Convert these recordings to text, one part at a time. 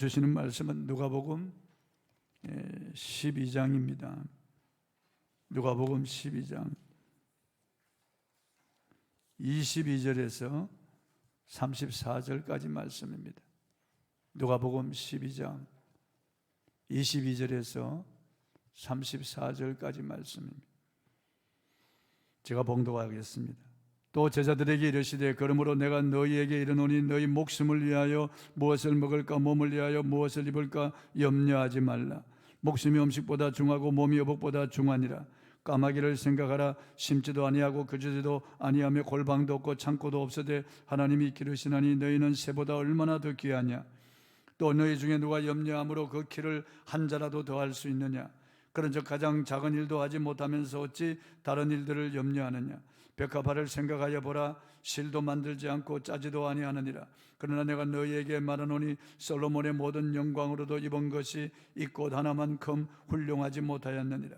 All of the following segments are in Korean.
주시는 말씀은 누가복음 12장입니다. 누가복음 12장 22절에서 34절까지 말씀입니다. 누가복음 12장 22절에서 34절까지 말씀입니다. 제가 봉독하겠습니다. 또 제자들에게 이르시되 그러므로 내가 너희에게 이르노니 너희 목숨을 위하여 무엇을 먹을까 몸을 위하여 무엇을 입을까 염려하지 말라. 목숨이 음식보다 중하고 몸이 여복보다 중하니라. 까마귀를 생각하라. 심지도 아니하고 그저지도 아니하며 골방도 없고 창고도 없으되 하나님이 기르시나니 너희는 새보다 얼마나 더 귀하냐. 또 너희 중에 누가 염려함으로 그 키를 한 자라도 더할 수 있느냐. 그런즉 가장 작은 일도 하지 못하면서 어찌 다른 일들을 염려하느냐 백합화를 생각하여 보라. 실도 만들지 않고 짜지도 아니하느니라. 그러나 내가 너희에게 말하노니 솔로몬의 모든 영광으로도 입은 것이 이 꽃 하나만큼 훌륭하지 못하였느니라.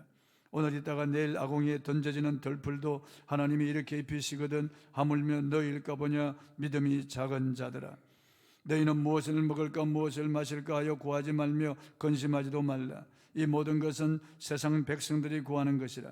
오늘 있다가 내일 아궁이에 던져지는 덜풀도 하나님이 이렇게 입히시거든 하물며 너희일까 보냐? 믿음이 작은 자들아. 너희는 무엇을 먹을까 무엇을 마실까 하여 구하지 말며 근심하지도 말라. 이 모든 것은 세상 백성들이 구하는 것이라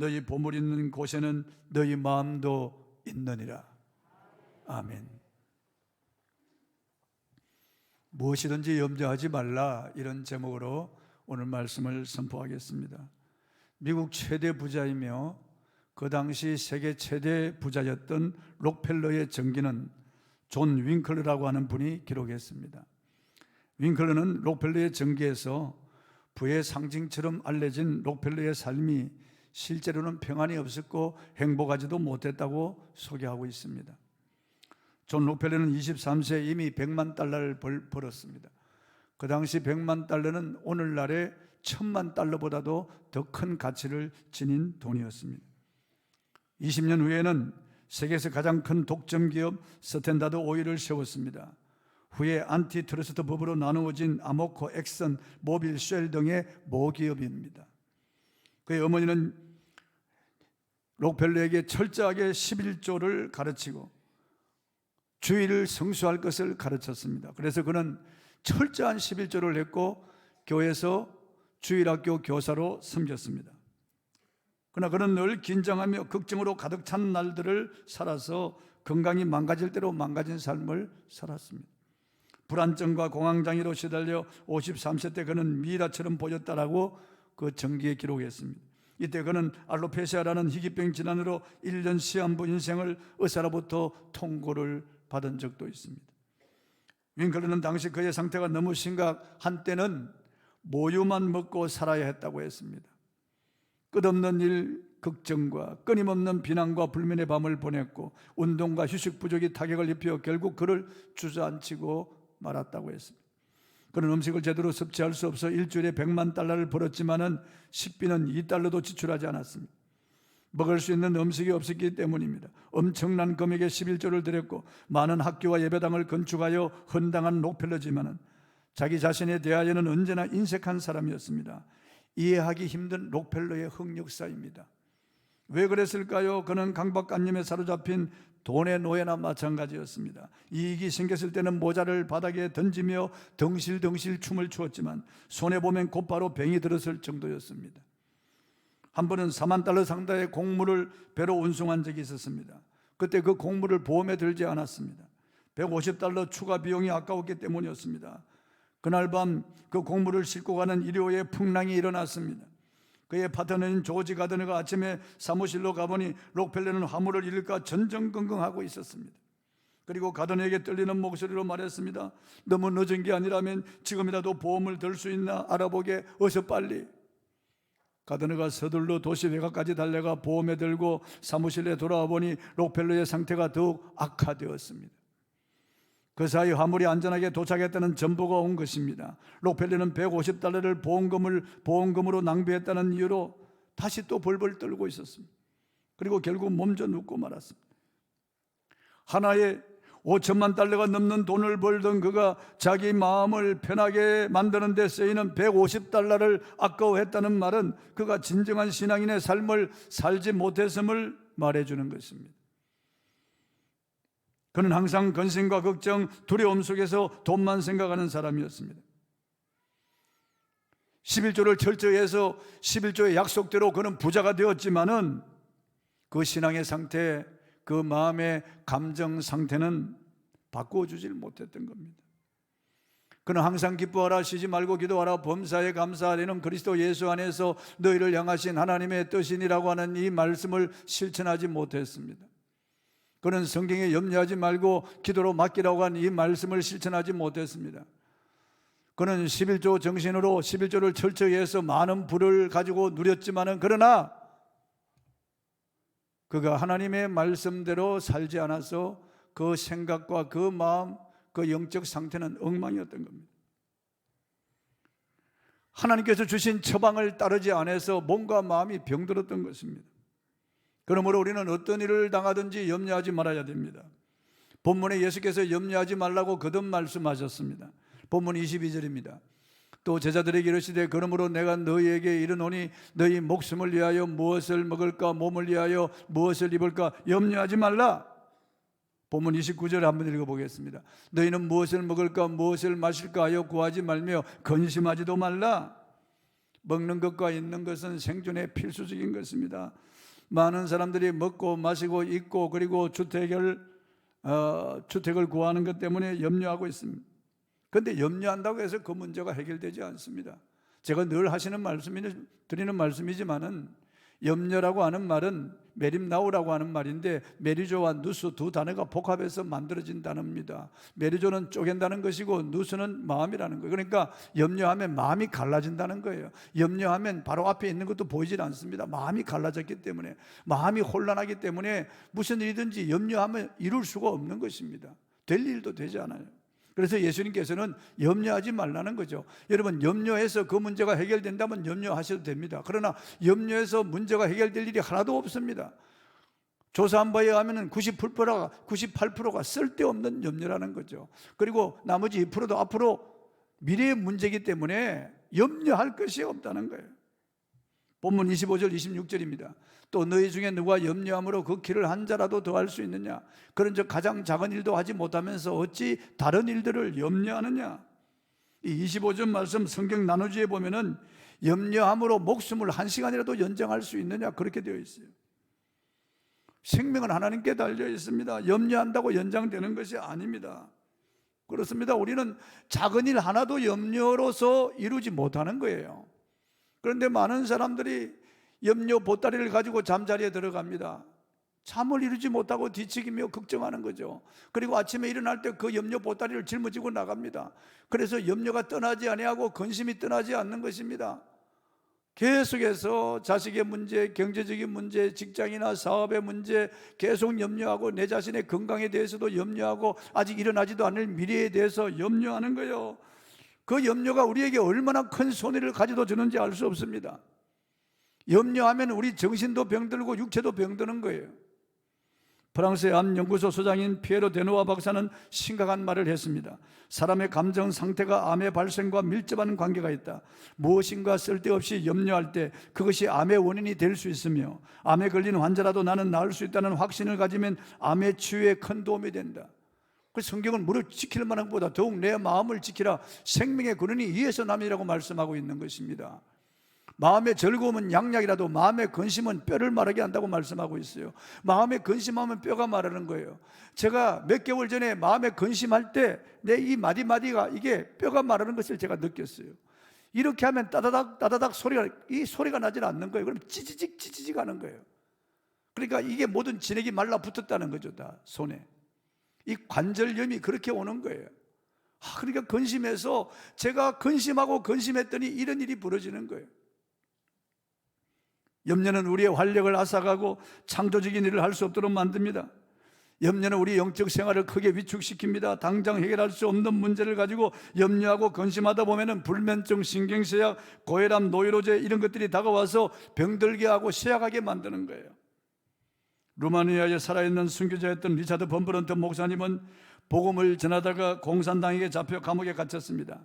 너희 보물 있는 곳에는 너희 마음도 있느니라. 아멘. 무엇이든지 염려하지 말라 이런 제목으로 오늘 말씀을 선포하겠습니다. 미국 최대 부자이며 그 당시 세계 최대 부자였던 록펠러의 전기는 존 윙클러라고 하는 분이 기록했습니다. 윙클러는 록펠러의 전기에서 부의 상징처럼 알려진 록펠러의 삶이 실제로는 평안이 없었고 행복하지도 못했다고 소개하고 있습니다. 존 록펠러는 23세에 이미 100만 달러를 벌, 벌었습니다. 그 당시 100만 달러는 오늘날의 천만 달러보다도 더 큰 가치를 지닌 돈이었습니다. 20년 후에는 세계에서 가장 큰 독점 기업 스탠다드 오일을 세웠습니다. 후에 안티트러스트 법으로 나누어진 아모코, 엑선, 모빌, 쉘 등의 모기업입니다. 그의 어머니는 록펠러에게 철저하게 11조를 가르치고 주의를 성수할 것을 가르쳤습니다. 그래서 그는 철저한 11조를 했고 교회에서 주일학교 교사로 섬겼습니다. 그러나 그는 늘 긴장하며 걱정으로 가득 찬 날들을 살아서 건강이 망가질 대로 망가진 삶을 살았습니다. 불안증과 공황장애로 시달려 53세 때 그는 미라처럼 보였다라고 그 정기에 기록했습니다. 이때 그는 알로페시아라는 희귀병 질환으로 1년 시한부 인생을 의사로부터 통고를 받은 적도 있습니다. 윙클러는 당시 그의 상태가 너무 심각한 때는 모유만 먹고 살아야 했다고 했습니다. 끝없는 일, 걱정과 끊임없는 비난과 불면의 밤을 보냈고 운동과 휴식 부족이 타격을 입혀 결국 그를 주저앉히고 말았다고 했습니다. 그는 음식을 제대로 섭취할 수 없어 일주일에 100만 달러를 벌었지만은 식비는 2달러도 지출하지 않았습니다. 먹을 수 있는 음식이 없었기 때문입니다. 엄청난 금액의 11조를 드렸고 많은 학교와 예배당을 건축하여 헌당한 록펠러지만은 자기 자신에 대하여는 언제나 인색한 사람이었습니다. 이해하기 힘든 록펠러의 흑역사입니다. 왜 그랬을까요? 그는 강박관념에 사로잡힌 돈의 노예나 마찬가지였습니다. 이익이 생겼을 때는 모자를 바닥에 던지며 덩실덩실 춤을 추었지만 손에 보면 곧바로 병이 들었을 정도였습니다. 한 번은 4만 달러 상당의 곡물을 배로 운송한 적이 있었습니다. 그때 그 곡물을 보험에 들지 않았습니다. 150달러 추가 비용이 아까웠기 때문이었습니다. 그날 밤 그 곡물을 싣고 가는 일요의 풍랑이 일어났습니다. 그의 파트너인 조지 가드너가 아침에 사무실로 가보니 록펠러는 화물을 잃을까 전전긍긍하고 있었습니다. 그리고 가드너에게 떨리는 목소리로 말했습니다. 너무 늦은 게 아니라면 지금이라도 보험을 들 수 있나 알아보게 어서 빨리. 가드너가 서둘러 도시 외곽까지 달려가 보험에 들고 사무실에 돌아와 보니 록펠러의 상태가 더욱 악화되었습니다. 그 사이 화물이 안전하게 도착했다는 전보가 온 것입니다. 록펠리는 150달러를 보험금을 보험금으로 낭비했다는 이유로 다시 또 벌벌 떨고 있었습니다. 그리고 결국 몸져 눕고 말았습니다. 하나에 5천만 달러가 넘는 돈을 벌던 그가 자기 마음을 편하게 만드는 데 쓰이는 150달러를 아까워했다는 말은 그가 진정한 신앙인의 삶을 살지 못했음을 말해주는 것입니다. 그는 항상 근심과 걱정, 두려움 속에서 돈만 생각하는 사람이었습니다. 11조를 철저히 해서 11조의 약속대로 그는 부자가 되었지만은 그 신앙의 상태, 그 마음의 감정 상태는 바꿔주질 못했던 겁니다. 그는 항상 기뻐하라 쉬지 말고 기도하라 범사에 감사하리는 그리스도 예수 안에서 너희를 향하신 하나님의 뜻이니라고 하는 이 말씀을 실천하지 못했습니다. 그는 성경에 염려하지 말고 기도로 맡기라고 한 이 말씀을 실천하지 못했습니다. 그는 11조 정신으로 11조를 철저히 해서 많은 부를 가지고 누렸지만은 그러나 그가 하나님의 말씀대로 살지 않아서 그 생각과 그 마음, 그 영적 상태는 엉망이었던 겁니다. 하나님께서 주신 처방을 따르지 않아서 몸과 마음이 병들었던 것입니다. 그러므로 우리는 어떤 일을 당하든지 염려하지 말아야 됩니다. 본문에 예수께서 염려하지 말라고 거듭 말씀하셨습니다. 본문 22절입니다. 또 제자들에게 이르시되 그러므로 내가 너희에게 이르노니 너희 목숨을 위하여 무엇을 먹을까 몸을 위하여 무엇을 입을까 염려하지 말라. 본문 29절 한번 읽어보겠습니다. 너희는 무엇을 먹을까 무엇을 마실까 하여 구하지 말며 근심하지도 말라. 먹는 것과 있는 것은 생존의 필수적인 것입니다. 많은 사람들이 먹고 마시고 입고 그리고 주택을 어, 주택을 구하는 것 때문에 염려하고 있습니다. 그런데 염려한다고 해서 그 문제가 해결되지 않습니다. 제가 늘 하시는 말씀이 드리는 말씀이지만은 염려라고 하는 말은 메림나우라고 하는 말인데 메리조와 누수 두 단어가 복합해서 만들어진 단어입니다. 메리조는 쪼갠다는 것이고 누수는 마음이라는 거예요. 그러니까 염려하면 마음이 갈라진다는 거예요. 염려하면 바로 앞에 있는 것도 보이질 않습니다. 마음이 갈라졌기 때문에 마음이 혼란하기 때문에 무슨 일이든지 염려하면 이룰 수가 없는 것입니다. 될 일도 되지 않아요. 그래서 예수님께서는 염려하지 말라는 거죠. 여러분, 염려해서 그 문제가 해결된다면 염려하셔도 됩니다. 그러나 염려해서 문제가 해결될 일이 하나도 없습니다. 조사한 바에 의하면 98%가, 98%가 쓸데없는 염려라는 거죠. 그리고 나머지 2%도 앞으로 미래의 문제이기 때문에 염려할 것이 없다는 거예요. 본문 25절, 26절입니다. 또 너희 중에 누가 염려함으로 그 길을 한 자라도 더할 수 있느냐? 그런즉 가장 작은 일도 하지 못하면서 어찌 다른 일들을 염려하느냐? 이 25절 말씀 성경 나누지에 보면은 염려함으로 목숨을 한 시간이라도 연장할 수 있느냐 그렇게 되어 있어요. 생명은 하나님께 달려 있습니다. 염려한다고 연장되는 것이 아닙니다. 그렇습니다. 우리는 작은 일 하나도 염려로서 이루지 못하는 거예요. 그런데 많은 사람들이 염려 보따리를 가지고 잠자리에 들어갑니다. 잠을 이루지 못하고 뒤척이며 걱정하는 거죠. 그리고 아침에 일어날 때 그 염려 보따리를 짊어지고 나갑니다. 그래서 염려가 떠나지 아니하고 근심이 떠나지 않는 것입니다. 계속해서 자식의 문제, 경제적인 문제, 직장이나 사업의 문제 계속 염려하고 내 자신의 건강에 대해서도 염려하고 아직 일어나지도 않을 미래에 대해서 염려하는 거예요. 그 염려가 우리에게 얼마나 큰 손해를 가져다 주는지 알 수 없습니다. 염려하면 우리 정신도 병들고 육체도 병드는 거예요. 프랑스의 암 연구소 소장인 피에로 데노와 박사는 심각한 말을 했습니다. 사람의 감정 상태가 암의 발생과 밀접한 관계가 있다. 무엇인가 쓸데없이 염려할 때 그것이 암의 원인이 될 수 있으며 암에 걸린 환자라도 나는 나을 수 있다는 확신을 가지면 암의 치유에 큰 도움이 된다. 그 성경은 무릇 지킬 만한 것보다 더욱 내 마음을 지키라 생명의 근원이 이에서 남이라고 말씀하고 있는 것입니다. 마음의 즐거움은 양약이라도 마음의 근심은 뼈를 마르게 한다고 말씀하고 있어요. 마음의 근심하면 뼈가 마르는 거예요. 제가 몇 개월 전에 마음에 근심할 때 내 이 마디마디가 이게 뼈가 마르는 것을 제가 느꼈어요. 이렇게 하면 따다닥 따다닥 소리가 이 소리가 나질 않는 거예요. 그럼 찌지직 찌지직 하는 거예요. 그러니까 이게 모든 진액이 말라 붙었다는 거죠, 다 손에. 이 관절염이 그렇게 오는 거예요. 아, 그러니까 근심해서 제가 근심하고 근심했더니 이런 일이 벌어지는 거예요. 염려는 우리의 활력을 앗아가고 창조적인 일을 할 수 없도록 만듭니다. 염려는 우리 영적 생활을 크게 위축시킵니다. 당장 해결할 수 없는 문제를 가지고 염려하고 근심하다 보면은 불면증, 신경쇠약, 고혈압, 노이로제 이런 것들이 다가와서 병들게 하고 쇠약하게 만드는 거예요. 루마니아에 살아있는 순교자였던 리차드 범브런트 목사님은 복음을 전하다가 공산당에게 잡혀 감옥에 갇혔습니다.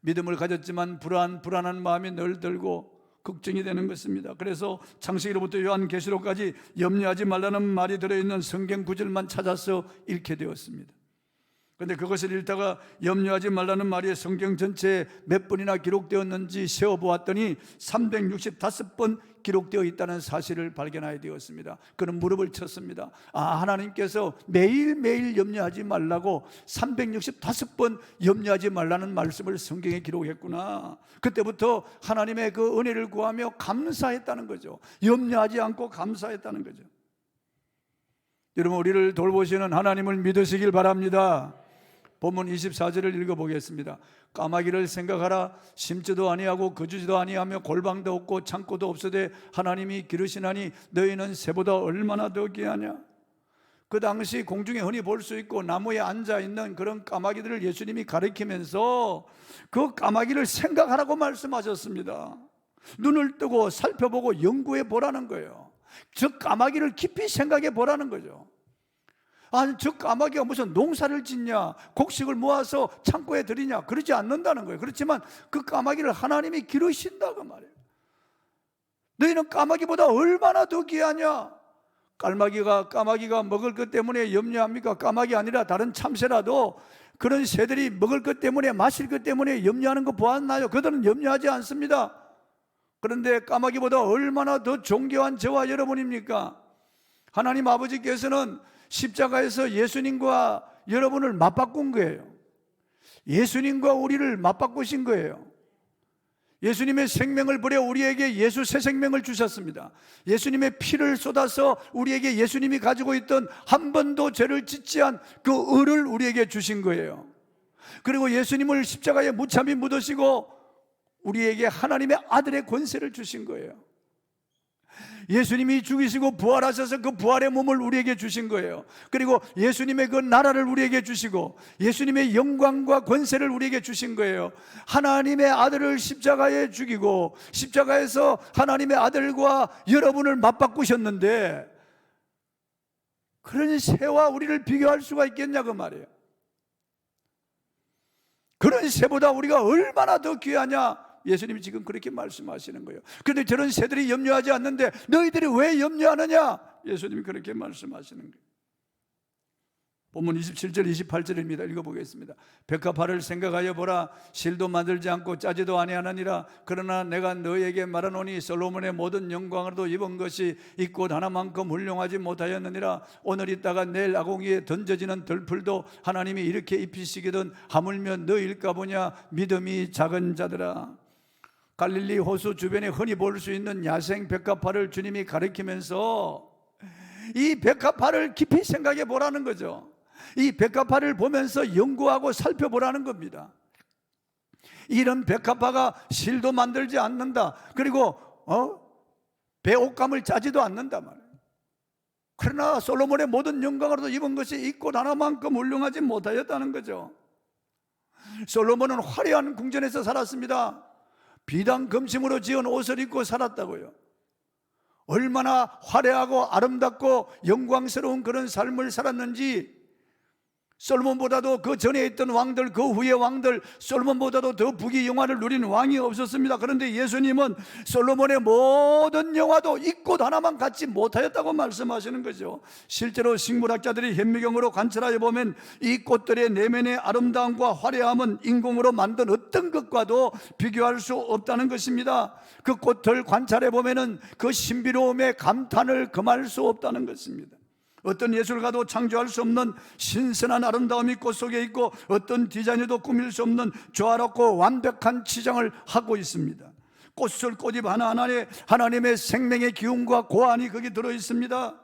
믿음을 가졌지만 불안, 불안한 마음이 늘 들고 걱정이 되는 것입니다. 그래서 창세기로부터 요한계시록까지 염려하지 말라는 말이 들어있는 성경 구절만 찾아서 읽게 되었습니다. 그런데 그것을 읽다가 염려하지 말라는 말이 성경 전체에 몇 번이나 기록되었는지 세어보았더니 365번 기록되어 있다는 사실을 발견하게 되었습니다. 그는 무릎을 쳤습니다. 아, 하나님께서 매일매일 염려하지 말라고 365번 염려하지 말라는 말씀을 성경에 기록했구나. 그때부터 하나님의 그 은혜를 구하며 감사했다는 거죠. 염려하지 않고 감사했다는 거죠. 여러분, 우리를 돌보시는 하나님을 믿으시길 바랍니다. 본문 24절을 읽어보겠습니다. 까마귀를 생각하라 심지도 아니하고 거주지도 아니하며 골방도 없고 창고도 없으되 하나님이 기르시나니 너희는 새보다 얼마나 더 귀하냐 그 당시 공중에 흔히 볼 수 있고 나무에 앉아 있는 그런 까마귀들을 예수님이 가리키면서 그 까마귀를 생각하라고 말씀하셨습니다. 눈을 뜨고 살펴보고 연구해 보라는 거예요. 저 까마귀를 깊이 생각해 보라는 거죠. 아니 저 까마귀가 무슨 농사를 짓냐 곡식을 모아서 창고에 들이냐 그러지 않는다는 거예요. 그렇지만 그 까마귀를 하나님이 기르신다고 말이에요. 너희는 까마귀보다 얼마나 더 귀하냐? 까마귀가 까마귀가 먹을 것 때문에 염려합니까? 까마귀 아니라 다른 참새라도 그런 새들이 먹을 것 때문에 마실 것 때문에 염려하는 거 보았나요? 그들은 염려하지 않습니다. 그런데 까마귀보다 얼마나 더 존귀한 저와 여러분입니까? 하나님 아버지께서는 십자가에서 예수님과 여러분을 맞바꾼 거예요. 예수님과 우리를 맞바꾸신 거예요. 예수님의 생명을 버려 우리에게 예수 새 생명을 주셨습니다. 예수님의 피를 쏟아서 우리에게 예수님이 가지고 있던 한 번도 죄를 짓지 않은 그 의를 우리에게 주신 거예요. 그리고 예수님을 십자가에 무참히 묻으시고 우리에게 하나님의 아들의 권세를 주신 거예요. 예수님이 죽이시고 부활하셔서 그 부활의 몸을 우리에게 주신 거예요. 그리고 예수님의 그 나라를 우리에게 주시고 예수님의 영광과 권세를 우리에게 주신 거예요. 하나님의 아들을 십자가에 죽이고 십자가에서 하나님의 아들과 여러분을 맞바꾸셨는데 그런 새와 우리를 비교할 수가 있겠냐 그 말이에요. 그런 새보다 우리가 얼마나 더 귀하냐 예수님이 지금 그렇게 말씀하시는 거예요. 그런데 저런 새들이 염려하지 않는데 너희들이 왜 염려하느냐? 예수님이 그렇게 말씀하시는 거예요. 본문 27절 28절입니다. 읽어보겠습니다. 백합화를 생각하여 보라 실도 만들지 않고 짜지도 아니하느니라 그러나 내가 너에게 말하노니 솔로몬의 모든 영광으로도 입은 것이 이 꽃 하나만큼 훌륭하지 못하였느니라 오늘 있다가 내일 아공이에 던져지는 들풀도 하나님이 이렇게 입히시거든 하물며 너일까 보냐 믿음이 작은 자들아 갈릴리 호수 주변에 흔히 볼 수 있는 야생 백합화를 주님이 가리키면서 이 백합화를 깊이 생각해 보라는 거죠. 이 백합화를 보면서 연구하고 살펴보라는 겁니다. 이런 백합화가 실도 만들지 않는다. 그리고 어? 배옥감을 짜지도 않는다 말이에요. 그러나 솔로몬의 모든 영광으로도 입은 것이 이꽃 하나만큼 훌륭하지 못하였다는 거죠. 솔로몬은 화려한 궁전에서 살았습니다. 비단 금심으로 지은 옷을 입고 살았다고요. 얼마나 화려하고 아름답고 영광스러운 그런 삶을 살았는지 솔몬보다도 그 전에 있던 왕들 그 후의 왕들 솔몬보다도 더 부귀 영화를 누린 왕이 없었습니다. 그런데 예수님은 솔로몬의 모든 영화도 이 꽃 하나만 갖지 못하였다고 말씀하시는 거죠. 실제로 식물학자들이 현미경으로 관찰하여 보면 이 꽃들의 내면의 아름다움과 화려함은 인공으로 만든 어떤 것과도 비교할 수 없다는 것입니다. 그 꽃을 관찰해 보면은 그 신비로움에 감탄을 금할 수 없다는 것입니다. 어떤 예술가도 창조할 수 없는 신선한 아름다움이 꽃 속에 있고 어떤 디자이너도 꾸밀 수 없는 조화롭고 완벽한 치장을 하고 있습니다. 꽃을 꽃잎 하나하나에 하나님의 생명의 기운과 고안이 거기 들어 있습니다.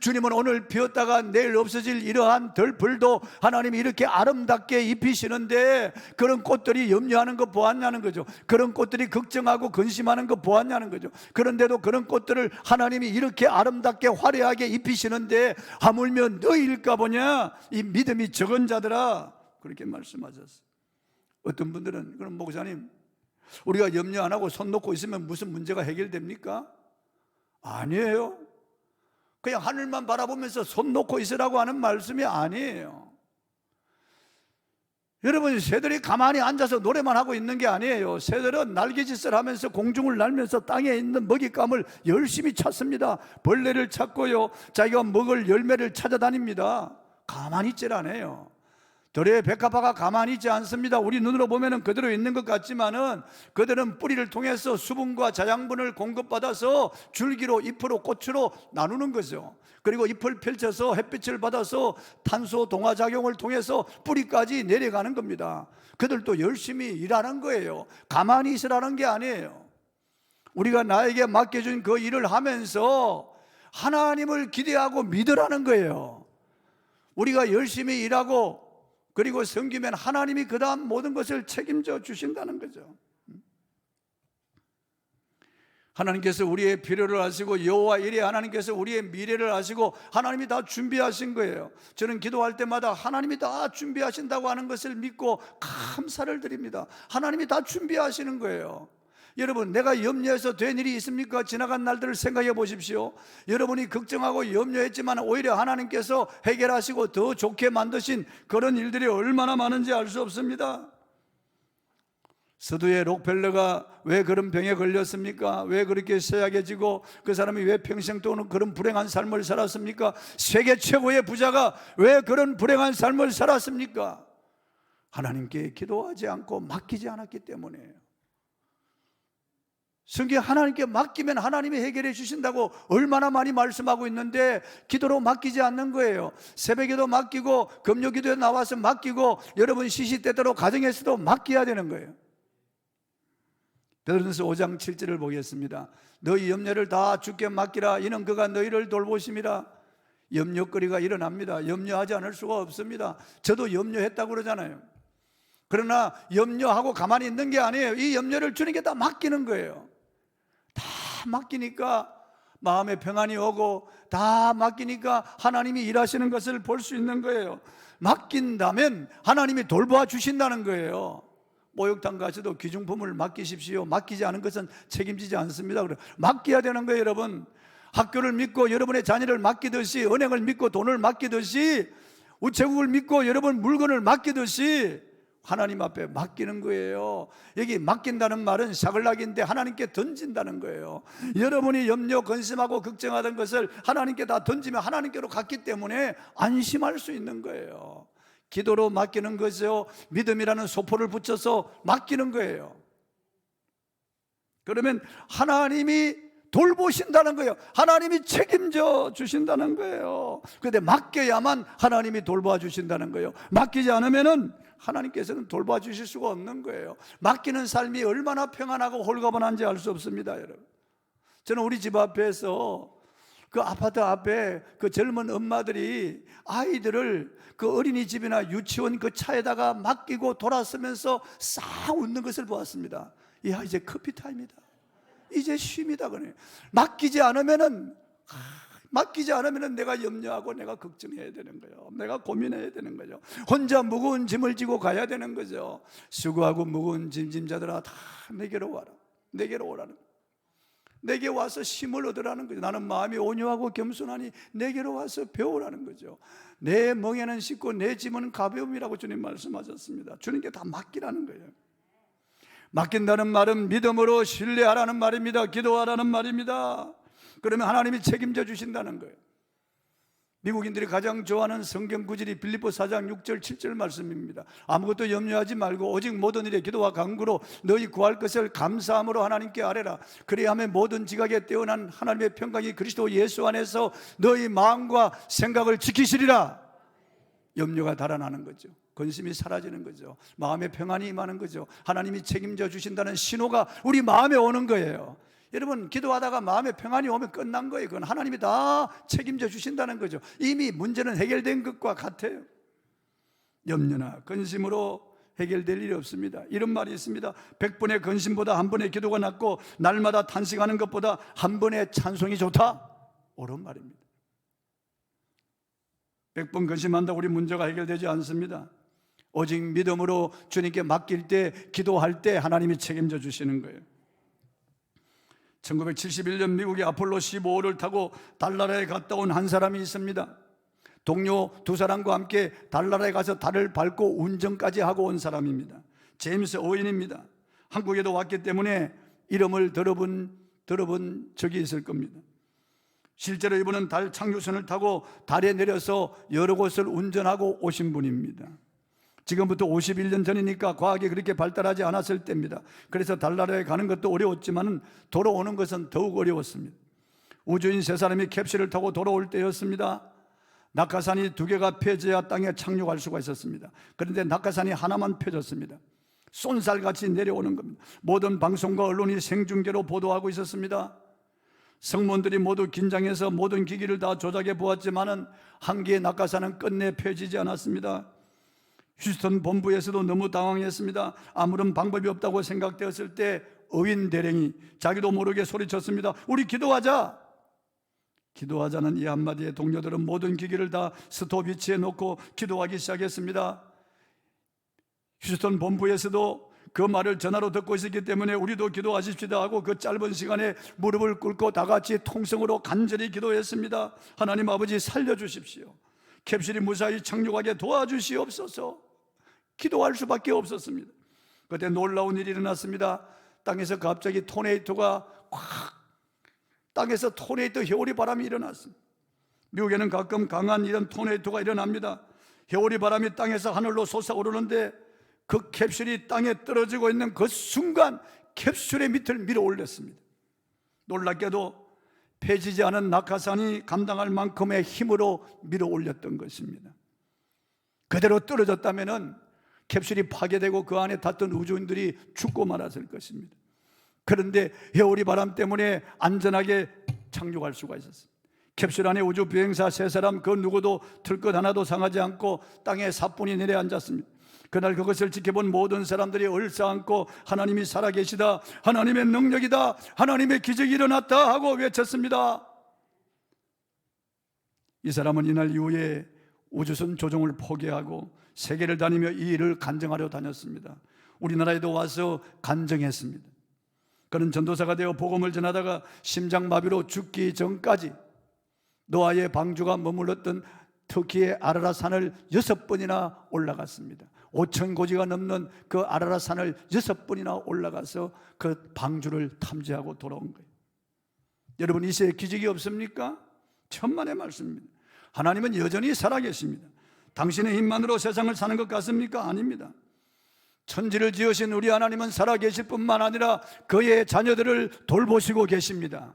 주님은 오늘 비었다가 내일 없어질 이러한 덜불도 하나님이 이렇게 아름답게 입히시는데 그런 꽃들이 염려하는 거 보았냐는 거죠. 그런 꽃들이 걱정하고 근심하는 거 보았냐는 거죠. 그런데도 그런 꽃들을 하나님이 이렇게 아름답게 화려하게 입히시는데 하물며 너희일까 보냐 이 믿음이 적은 자들아 그렇게 말씀하셨어요. 어떤 분들은 그럼 목사님 우리가 염려 안 하고 손 놓고 있으면 무슨 문제가 해결됩니까? 아니에요. 그냥 하늘만 바라보면서 손 놓고 있으라고 하는 말씀이 아니에요. 여러분, 새들이 가만히 앉아서 노래만 하고 있는 게 아니에요. 새들은 날개짓을 하면서 공중을 날면서 땅에 있는 먹잇감을 열심히 찾습니다. 벌레를 찾고요. 자기가 먹을 열매를 찾아다닙니다. 가만히 있질 않아요. 들의 백합화가 가만히 있지 않습니다. 우리 눈으로 보면은 그대로 있는 것 같지만은 그들은 뿌리를 통해서 수분과 자양분을 공급받아서 줄기로 잎으로 꽃으로 나누는 거죠. 그리고 잎을 펼쳐서 햇빛을 받아서 탄소 동화 작용을 통해서 뿌리까지 내려가는 겁니다. 그들도 열심히 일하는 거예요. 가만히 있으라는 게 아니에요. 우리가 나에게 맡겨준 그 일을 하면서 하나님을 기대하고 믿으라는 거예요. 우리가 열심히 일하고 그리고 섬기면 하나님이 그 다음 모든 것을 책임져 주신다는 거죠. 하나님께서 우리의 필요를 아시고 여호와 일에 하나님께서 우리의 미래를 아시고 하나님이 다 준비하신 거예요. 저는 기도할 때마다 하나님이 다 준비하신다고 하는 것을 믿고 감사를 드립니다. 하나님이 다 준비하시는 거예요. 여러분, 내가 염려해서 된 일이 있습니까? 지나간 날들을 생각해 보십시오. 여러분이 걱정하고 염려했지만 오히려 하나님께서 해결하시고 더 좋게 만드신 그런 일들이 얼마나 많은지 알 수 없습니다. 서두에 록펠러가 왜 그런 병에 걸렸습니까? 왜 그렇게 쇠약해지고 그 사람이 왜 평생 동안 그런 불행한 삶을 살았습니까? 세계 최고의 부자가 왜 그런 불행한 삶을 살았습니까? 하나님께 기도하지 않고 맡기지 않았기 때문이에요. 성경 하나님께 맡기면 하나님이 해결해 주신다고 얼마나 많이 말씀하고 있는데 기도로 맡기지 않는 거예요. 새벽에도 맡기고 금요기도에 나와서 맡기고 여러분 시시때때로 가정에서도 맡겨야 되는 거예요. 베드로전서 5장 7절을 보겠습니다. 너희 염려를 다 주께 맡기라 이는 그가 너희를 돌보심이라. 염려거리가 일어납니다. 염려하지 않을 수가 없습니다. 저도 염려했다고 그러잖아요. 그러나 염려하고 가만히 있는 게 아니에요. 이 염려를 주님께 다 맡기는 거예요. 다 맡기니까 마음에 평안이 오고 다 맡기니까 하나님이 일하시는 것을 볼 수 있는 거예요. 맡긴다면 하나님이 돌보아 주신다는 거예요. 목욕탕 가서도 귀중품을 맡기십시오. 맡기지 않은 것은 책임지지 않습니다. 그래 맡겨야 되는 거예요, 여러분. 학교를 믿고 여러분의 자녀를 맡기듯이 은행을 믿고 돈을 맡기듯이 우체국을 믿고 여러분 물건을 맡기듯이 하나님 앞에 맡기는 거예요. 여기 맡긴다는 말은 샤글락인데 하나님께 던진다는 거예요. 여러분이 염려, 근심하고 걱정하던 것을 하나님께 다 던지면 하나님께로 갔기 때문에 안심할 수 있는 거예요. 기도로 맡기는 거죠. 믿음이라는 소포를 붙여서 맡기는 거예요. 그러면 하나님이 돌보신다는 거예요. 하나님이 책임져 주신다는 거예요. 그런데 맡겨야만 하나님이 돌봐 주신다는 거예요. 맡기지 않으면은 하나님께서는 돌봐 주실 수가 없는 거예요. 맡기는 삶이 얼마나 평안하고 홀가분한지 알 수 없습니다, 여러분. 저는 우리 집 앞에서 그 아파트 앞에 그 젊은 엄마들이 아이들을 그 어린이집이나 유치원 그 차에다가 맡기고 돌아서면서 싹 웃는 것을 보았습니다. 야, 이제 커피 타임이다. 이제 쉼이다 그래. 맡기지 않으면은 아, 맡기지 않으면은 내가 염려하고 내가 걱정해야 되는 거예요. 내가 고민해야 되는 거죠. 혼자 무거운 짐을 지고 가야 되는 거죠. 수고하고 무거운 짐짐자들아 다 내게로 와라. 내게로 오라는. 내게 와서 힘을 얻으라는 거죠. 나는 마음이 온유하고 겸손하니 내게로 와서 배우라는 거죠. 내 멍에는 쉽고 내 짐은 가벼움이라고 주님 말씀하셨습니다. 주님께 다 맡기라는 거예요. 맡긴다는 말은 믿음으로 신뢰하라는 말입니다. 기도하라는 말입니다. 그러면 하나님이 책임져 주신다는 거예요. 미국인들이 가장 좋아하는 성경 구절이 빌립보 4장 6절 7절 말씀입니다. 아무것도 염려하지 말고 오직 모든 일에 기도와 간구로 너희 구할 것을 감사함으로 하나님께 아뢰라. 그래야 하면 모든 지각에 뛰어난 하나님의 평강이 그리스도 예수 안에서 너희 마음과 생각을 지키시리라. 염려가 달아나는 거죠. 근심이 사라지는 거죠. 마음의 평안이 임하는 거죠. 하나님이 책임져 주신다는 신호가 우리 마음에 오는 거예요. 여러분 기도하다가 마음에 평안이 오면 끝난 거예요. 그건 하나님이 다 책임져 주신다는 거죠. 이미 문제는 해결된 것과 같아요. 염려나 근심으로 해결될 일이 없습니다. 이런 말이 있습니다. 백번의 근심보다 한 번의 기도가 낫고 날마다 탄식하는 것보다 한 번의 찬송이 좋다. 옳은 말입니다. 백번 근심한다고 우리 문제가 해결되지 않습니다. 오직 믿음으로 주님께 맡길 때, 기도할 때 하나님이 책임져 주시는 거예요. 1971년 미국의 아폴로 15호를 타고 달나라에 갔다 온 한 사람이 있습니다. 동료 두 사람과 함께 달나라에 가서 달을 밟고 운전까지 하고 온 사람입니다. 제임스 오인입니다. 한국에도 왔기 때문에 이름을 들어본 들어본 적이 있을 겁니다. 실제로 이분은 달 착륙선을 타고 달에 내려서 여러 곳을 운전하고 오신 분입니다. 지금부터 51년 전이니까 과학이 그렇게 발달하지 않았을 때입니다. 그래서 달나라에 가는 것도 어려웠지만 돌아오는 것은 더욱 어려웠습니다. 우주인 세 사람이 캡슐을 타고 돌아올 때였습니다. 낙하산이 두 개가 펴져야 땅에 착륙할 수가 있었습니다. 그런데 낙하산이 하나만 펴졌습니다. 쏜살같이 내려오는 겁니다. 모든 방송과 언론이 생중계로 보도하고 있었습니다. 성문들이 모두 긴장해서 모든 기기를 다 조작해 보았지만은 한 개의 낙하산은 끝내 펴지지 않았습니다. 휴스턴 본부에서도 너무 당황했습니다. 아무런 방법이 없다고 생각되었을 때 의인 대령이 자기도 모르게 소리쳤습니다. 우리 기도하자. 기도하자는 이 한마디에 동료들은 모든 기기를 다 스톱 위치에 놓고 기도하기 시작했습니다. 휴스턴 본부에서도 그 말을 전화로 듣고 있었기 때문에 우리도 기도하십시다 하고 그 짧은 시간에 무릎을 꿇고 다 같이 통성으로 간절히 기도했습니다. 하나님 아버지 살려주십시오. 캡슐이 무사히 착륙하게 도와주시옵소서. 기도할 수밖에 없었습니다. 그때 놀라운 일이 일어났습니다. 땅에서 갑자기 토네이토가 확 땅에서 토네이토 해오리 바람이 일어났습니다. 미국에는 가끔 강한 이런 토네이토가 일어납니다. 해오리 바람이 땅에서 하늘로 솟아오르는데 그 캡슐이 땅에 떨어지고 있는 그 순간 캡슐의 밑을 밀어 올렸습니다. 놀랍게도 폐지지 않은 낙하산이 감당할 만큼의 힘으로 밀어 올렸던 것입니다. 그대로 떨어졌다면 캡슐이 파괴되고 그 안에 탔던 우주인들이 죽고 말았을 것입니다. 그런데 해오리 바람 때문에 안전하게 착륙할 수가 있었습니다. 캡슐 안에 우주 비행사 세 사람 그 누구도 틀것 하나도 상하지 않고 땅에 사뿐히 내려앉았습니다. 그날 그것을 지켜본 모든 사람들이 얼싸안고 하나님이 살아계시다. 하나님의 능력이다. 하나님의 기적이 일어났다 하고 외쳤습니다. 이 사람은 이날 이후에 우주선 조종을 포기하고 세계를 다니며 이 일을 간증하려 다녔습니다. 우리나라에도 와서 간증했습니다. 그는 전도사가 되어 복음을 전하다가 심장마비로 죽기 전까지 노아의 방주가 머물렀던 터키의 아라라 산을 여섯 번이나 올라갔습니다. 5천 고지가 넘는 그 아라라 산을 여섯 번이나 올라가서 그 방주를 탐지하고 돌아온 거예요. 여러분 이 시대에 기적이 없습니까? 천만의 말씀입니다. 하나님은 여전히 살아계십니다. 당신의 힘만으로 세상을 사는 것 같습니까? 아닙니다. 천지를 지으신 우리 하나님은 살아계실 뿐만 아니라 그의 자녀들을 돌보시고 계십니다.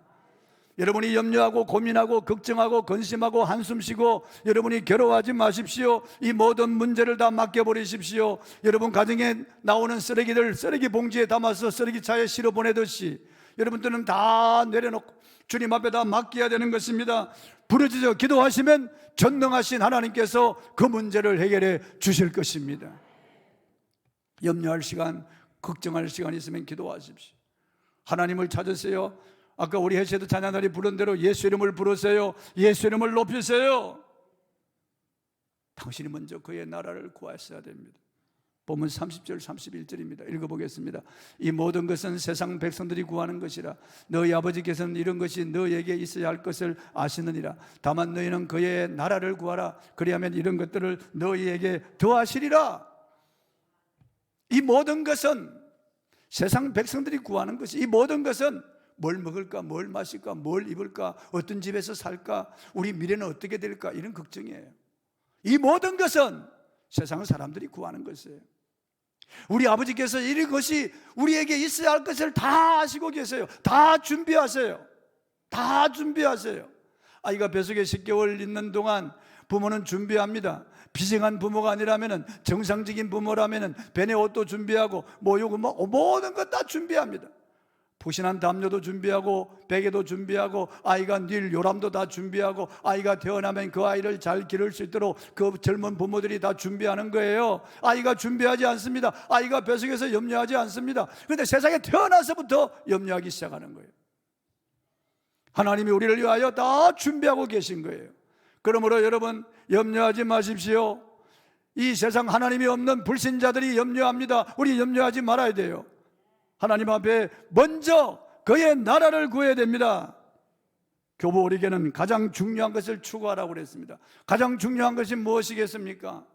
여러분이 염려하고 고민하고 걱정하고 근심하고 한숨 쉬고 여러분이 괴로워하지 마십시오. 이 모든 문제를 다 맡겨버리십시오. 여러분 가정에 나오는 쓰레기들 쓰레기 봉지에 담아서 쓰레기 차에 실어 보내듯이 여러분들은 다 내려놓고 주님 앞에 다 맡겨야 되는 것입니다. 부르짖어 기도하시면 전능하신 하나님께서 그 문제를 해결해 주실 것입니다. 염려할 시간, 걱정할 시간 있으면 기도하십시오. 하나님을 찾으세요. 아까 우리 해세도 찬양단이 부른 대로 예수 이름을 부르세요. 예수 이름을 높이세요. 당신이 먼저 그의 나라를 구하셔야 됩니다. 보면 30절 31절입니다. 읽어보겠습니다. 이 모든 것은 세상 백성들이 구하는 것이라 너희 아버지께서는 이런 것이 너에게 있어야 할 것을 아시느니라. 다만 너희는 그의 나라를 구하라. 그리하면 이런 것들을 너희에게 더하시리라. 이 모든 것은 세상 백성들이 구하는 것이 이 모든 것은 뭘 먹을까, 뭘 마실까, 뭘 입을까, 어떤 집에서 살까, 우리 미래는 어떻게 될까 이런 걱정이에요. 이 모든 것은 세상 사람들이 구하는 것이에요. 우리 아버지께서 이것이 우리에게 있어야 할 것을 다 아시고 계세요. 다 준비하세요. 다 준비하세요. 아이가 뱃속에 10개월 있는 동안 부모는 준비합니다. 비생한 부모가 아니라면 정상적인 부모라면 배내 옷도 준비하고 뭐 요거 뭐 모든 것 다 준비합니다. 푸신한 담요도 준비하고 베개도 준비하고 아이가 닐 요람도 다 준비하고 아이가 태어나면 그 아이를 잘 기를 수 있도록 그 젊은 부모들이 다 준비하는 거예요. 아이가 준비하지 않습니다. 아이가 뱃속에서 염려하지 않습니다. 그런데 세상에 태어나서부터 염려하기 시작하는 거예요. 하나님이 우리를 위하여 다 준비하고 계신 거예요. 그러므로 여러분 염려하지 마십시오. 이 세상 하나님이 없는 불신자들이 염려합니다. 우리 염려하지 말아야 돼요. 하나님 앞에 먼저 그의 나라를 구해야 됩니다. 교부 우리에게는 가장 중요한 것을 추구하라고 그랬습니다. 가장 중요한 것이 무엇이겠습니까?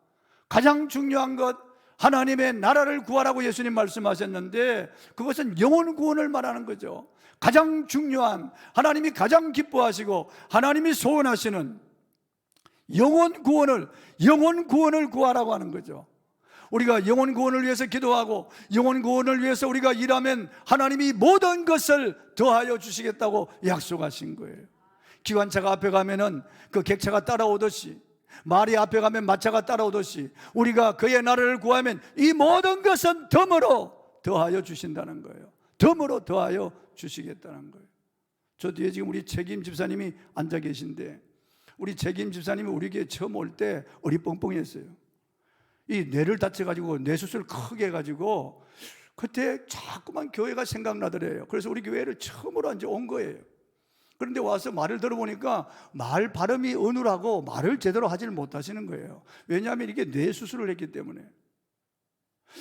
가장 중요한 것 하나님의 나라를 구하라고 예수님 말씀하셨는데 그것은 영혼 구원을 말하는 거죠. 가장 중요한 하나님이 가장 기뻐하시고 하나님이 소원하시는 영혼 구원을 영혼 구원을 구하라고 하는 거죠. 우리가 영혼 구원을 위해서 기도하고 영혼 구원을 위해서 우리가 일하면 하나님이 모든 것을 더하여 주시겠다고 약속하신 거예요. 기관차가 앞에 가면은 그 객차가 따라오듯이 말이 앞에 가면 마차가 따라오듯이 우리가 그의 나라를 구하면 이 모든 것은 덤으로 더하여 주신다는 거예요. 덤으로 더하여 주시겠다는 거예요. 저 뒤에 지금 우리 책임 집사님이 앉아 계신데 우리 책임 집사님이 우리에게 처음 올 때 어리뻥뻥했어요. 이 뇌를 다쳐가지고 뇌 수술 크게 해가지고 그때 자꾸만 교회가 생각나더래요. 그래서 우리 교회를 처음으로 이제 온 거예요. 그런데 와서 말을 들어보니까 말 발음이 어눌하고 말을 제대로 하지를 못하시는 거예요. 왜냐하면 이게 뇌 수술을 했기 때문에.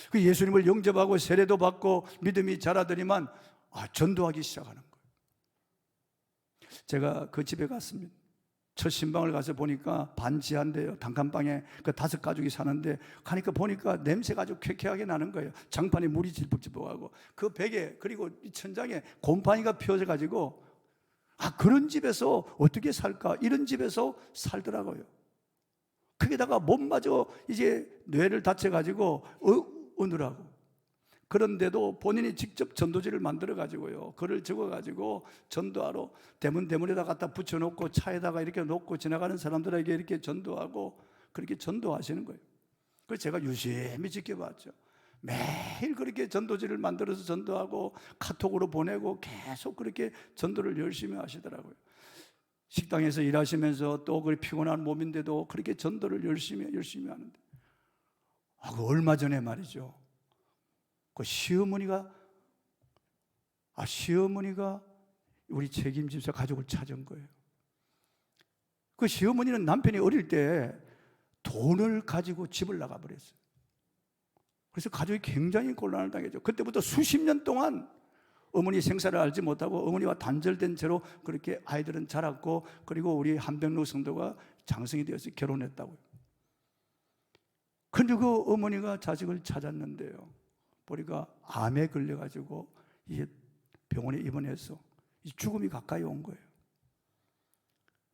그 예수님을 영접하고 세례도 받고 믿음이 자라더니만 아, 전도하기 시작하는 거예요. 제가 그 집에 갔습니다. 첫 신방을 가서 보니까 반지한데요. 단칸방에 그 다섯 가족이 사는데 가니까 보니까 냄새가 아주 쾌쾌하게 나는 거예요. 장판에 물이 질퍽질퍽하고 그 벽에 그리고 이 천장에 곰팡이가 피어져 가지고 아 그런 집에서 어떻게 살까 이런 집에서 살더라고요. 거기다가 몸마저 이제 뇌를 다쳐 가지고 어, 어느라고 그런데도 본인이 직접 전도지를 만들어 가지고요. 글을 적어 가지고 전도하러 대문 대문에다 갖다 붙여 놓고 차에다가 이렇게 놓고 지나가는 사람들에게 이렇게 전도하고 그렇게 전도하시는 거예요. 그래서 제가 유심히 지켜봤죠. 매일 그렇게 전도지를 만들어서 전도하고 카톡으로 보내고 계속 그렇게 전도를 열심히 하시더라고요. 식당에서 일하시면서 또 그 피곤한 몸인데도 그렇게 전도를 열심히 열심히 하는데 아, 그 얼마 전에 말이죠. 그 시어머니가 아 시어머니가 우리 책임집사 가족을 찾은 거예요. 그 시어머니는 남편이 어릴 때 돈을 가지고 집을 나가 버렸어요. 그래서 가족이 굉장히 곤란을 당했죠. 그때부터 수십 년 동안 어머니 생사를 알지 못하고 어머니와 단절된 채로 그렇게 아이들은 자랐고 그리고 우리 한병로 성도가 장성이 되어서 결혼했다고요. 근데 그 어머니가 자식을 찾았는데요. 보니까 암에 걸려가지고 이제 병원에 입원해서 죽음이 가까이 온 거예요.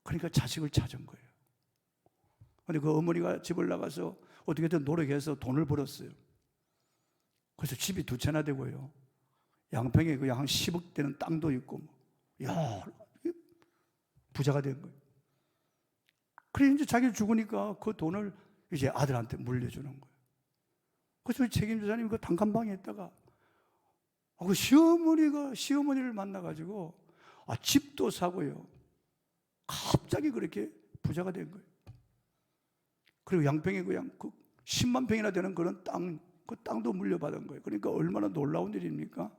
그러니까 자식을 찾은 거예요. 근데 그 어머니가 집을 나가서 어떻게든 노력해서 돈을 벌었어요. 그래서 집이 두 채나 되고요. 양평에 그냥 한 10억 되는 땅도 있고, 뭐. 야, 부자가 된 거예요. 그래, 이제 자기 죽으니까 그 돈을 이제 아들한테 물려주는 거예요. 그래서 책임자님 그 단칸방에 있다가, 아, 그 시어머니가, 시어머니를 만나가지고, 아, 집도 사고요. 갑자기 그렇게 부자가 된 거예요. 그리고 양평에 그냥 그 10만 평이나 되는 그런 땅, 그 땅도 물려받은 거예요. 그러니까 얼마나 놀라운 일입니까?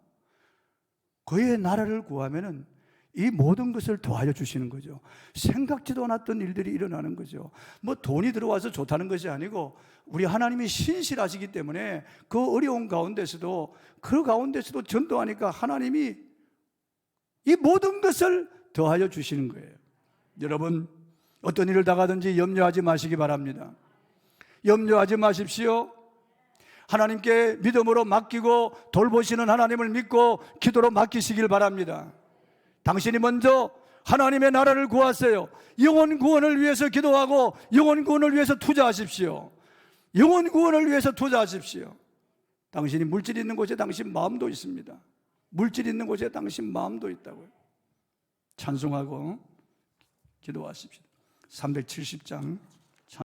그의 나라를 구하면은 이 모든 것을 도와줘 주시는 거죠. 생각지도 않았던 일들이 일어나는 거죠. 뭐 돈이 들어와서 좋다는 것이 아니고 우리 하나님이 신실하시기 때문에 그 어려운 가운데서도 그 가운데서도 전도하니까 하나님이 이 모든 것을 더하여 주시는 거예요. 여러분 어떤 일을 당하든지 염려하지 마시기 바랍니다. 염려하지 마십시오. 하나님께 믿음으로 맡기고 돌보시는 하나님을 믿고 기도로 맡기시길 바랍니다. 당신이 먼저 하나님의 나라를 구하세요. 영혼 구원을 위해서 기도하고 영혼 구원을 위해서 투자하십시오. 영혼 구원을 위해서 투자하십시오. 당신이 물질 있는 곳에 당신 마음도 있습니다. 물질 있는 곳에 당신 마음도 있다고요. 찬송하고 기도하십시오. 370장